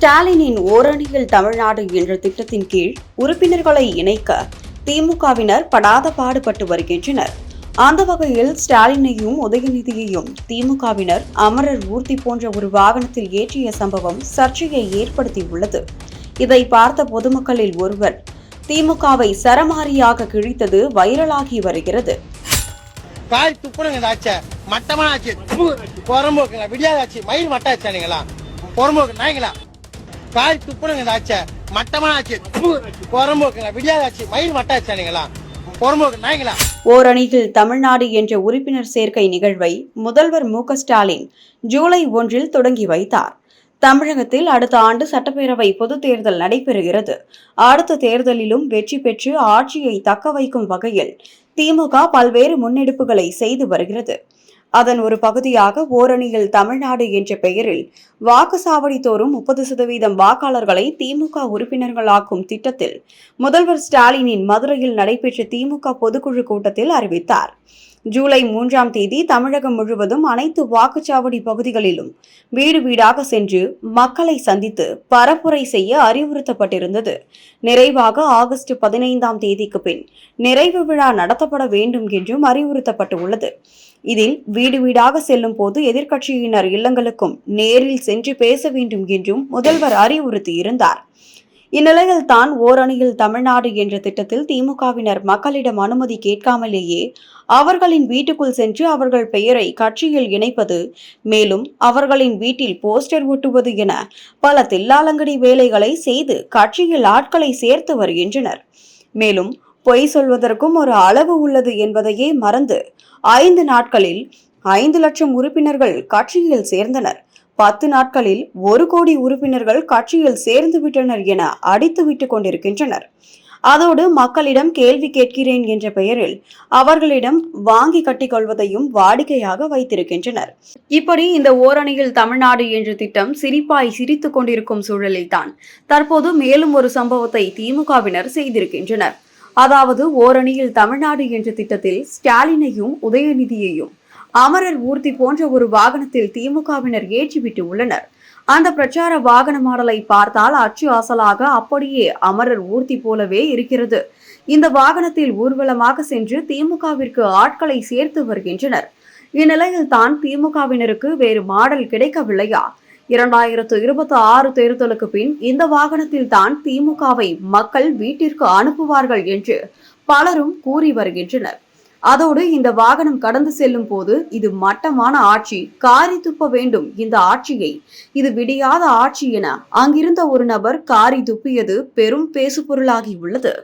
ஸ்டாலினின் ஓரணியில் தமிழ்நாடு என்ற திட்டத்தின் கீழ் உறுப்பினர்களை இணைக்க திமுகவினர் படாத பாடுபட்டு வருகின்றனர். அந்த வகையில் ஸ்டாலினையும் உதயநிதியையும் திமுகவினர் அமரர் ஊர்தி போன்ற ஒரு வாகனத்தில் ஏற்றிய சம்பவம் சர்ச்சையை ஏற்படுத்தியுள்ளது. இதை பார்த்த பொதுமக்களில் ஒருவர் திமுகவை சரமாரியாக கிழித்தது வைரலாகி வருகிறது. காய் துப்புனுங்க மட்டமான ஆச்சு. மயில் காய் துப்புனுங்க இந்த ஆச்சை. மட்டமான ஆச்சு விடியாத ஆச்சு மயில் மட்ட நீங்களா? நாய்ங்களா? ஓரணியில் தமிழ்நாடு என்ற உறுப்பினர் சேர்க்கை நிகழ்வை முதல்வர் மு ஸ்டாலின் ஜூலை ஒன்றில் தொடங்கி வைத்தார். தமிழகத்தில் அடுத்த ஆண்டு சட்டப்பேரவை பொதுத் தேர்தல் நடைபெறுகிறது. அடுத்த தேர்தலிலும் வெற்றி பெற்று ஆட்சியை தக்க வைக்கும் வகையில் திமுக பல்வேறு முன்னெடுப்புகளை செய்து வருகிறது. அதன் ஒரு பகுதியாக ஓரணியில் தமிழ்நாடு என்ற பெயரில் வாக்குச்சாவடி தோறும் முப்பது சதவீதம் வாக்காளர்களை திமுக உறுப்பினர்களாக்கும் திட்டத்தில் முதல்வர் ஸ்டாலினின் மதுரையில் நடைபெற்ற திமுக பொதுக்குழு கூட்டத்தில் அறிவித்தார். ஜூலை மூன்றாம் தேதி தமிழகம் முழுவதும் அனைத்து வாக்குச்சாவடி பகுதிகளிலும் வீடு வீடாக சென்று மக்களை சந்தித்து பரப்புரை செய்ய அறிவுறுத்தப்பட்டிருந்தது. நிறைவாக ஆகஸ்ட் பதினைந்தாம் தேதிக்கு பின் நிறைவு விழா நடத்தப்பட வேண்டும் என்றும் அறிவுறுத்தப்பட்டுள்ளது. இதில் வீடு வீடாக செல்லும் போது எதிர்க்கட்சியினர் இல்லங்களுக்கும் நேரில் சென்று பேச வேண்டும் என்றும் முதல்வர் அறிவுறுத்தியிருந்தார். இந்நிலையில் தான் ஓரணியில் தமிழ்நாடு என்ற திட்டத்தில் திமுகவினர் மக்களிடம் அனுமதி கேட்காமலேயே அவர்களின் வீட்டுக்குள் சென்று அவர்கள் பெயரை கட்சியில் இணைப்பது மேலும் அவர்களின் வீட்டில் போஸ்டர் ஒட்டுவது என பல தில்லாலங்கடி வேலைகளை செய்து கட்சியில் ஆட்களை சேர்த்து வருகின்றனர். மேலும் பொய் சொல்வதற்கும் ஒரு அளவு உள்ளது என்பதையே மறந்து ஐந்து நாட்களில் ஐந்து லட்சம் உறுப்பினர்கள் கட்சியில் சேர்ந்தனர். பத்து நாட்களில் ஒரு கோடி உறுப்பினர்கள் கட்சியில் சேர்ந்து விட்டனர் என அடித்து விட்டுக் கொண்டிருக்கின்றனர். அதோடு மக்களிடம் கேள்வி கேட்கிறேன் என்ற பெயரில் அவர்களிடம் வாங்கி கட்டிக்கொள்வதையும் வாடிக்கையாக வைத்திருக்கின்றனர். இப்படி இந்த ஓரணியில் தமிழ்நாடு என்ற திட்டம் சிரிப்பாய் சிரித்துக் கொண்டிருக்கும் சூழலில்தான் தற்போது மேலும் ஒரு சம்பவத்தை திமுகவினர் செய்திருக்கின்றனர். அதாவது ஓரணியில் தமிழ்நாடு என்ற திட்டத்தில் ஸ்டாலினையும் உதயநிதியையும் அமரர் ஊர்தி போன்ற ஒரு வாகனத்தில் திமுகவினர் ஏற்றிவிட்டு உள்ளனர். அந்த பிரச்சார வாகன மாடலை பார்த்தால் அச்சு அசலாக அப்படியே அமரர் ஊர்த்தி போலவே இருக்கிறது. இந்த வாகனத்தில் ஊர்வலமாக சென்று திமுகவிற்கு ஆட்களை சேர்த்து வருகின்றனர். இந்நிலையில் தான் திமுகவினருக்கு வேறு மாடல் கிடைக்கவில்லையா? இரண்டாயிரத்து இருபத்தி ஆறு தேர்தலுக்கு பின் இந்த வாகனத்தில் தான் திமுகவை மக்கள் வீட்டிற்கு அனுப்புவார்கள் என்று பலரும் கூறி வருகின்றனர். அதோடு இந்த வாகனம் கடந்து செல்லும் போது இது மட்டமான ஆட்சி. காரி துப்ப வேண்டும் இந்த ஆட்சியை. இது விடியாத ஆட்சி என அங்கிருந்த ஒரு நபர் காரி துப்பியது பெரும் பேசுபொருளாகி உள்ளது.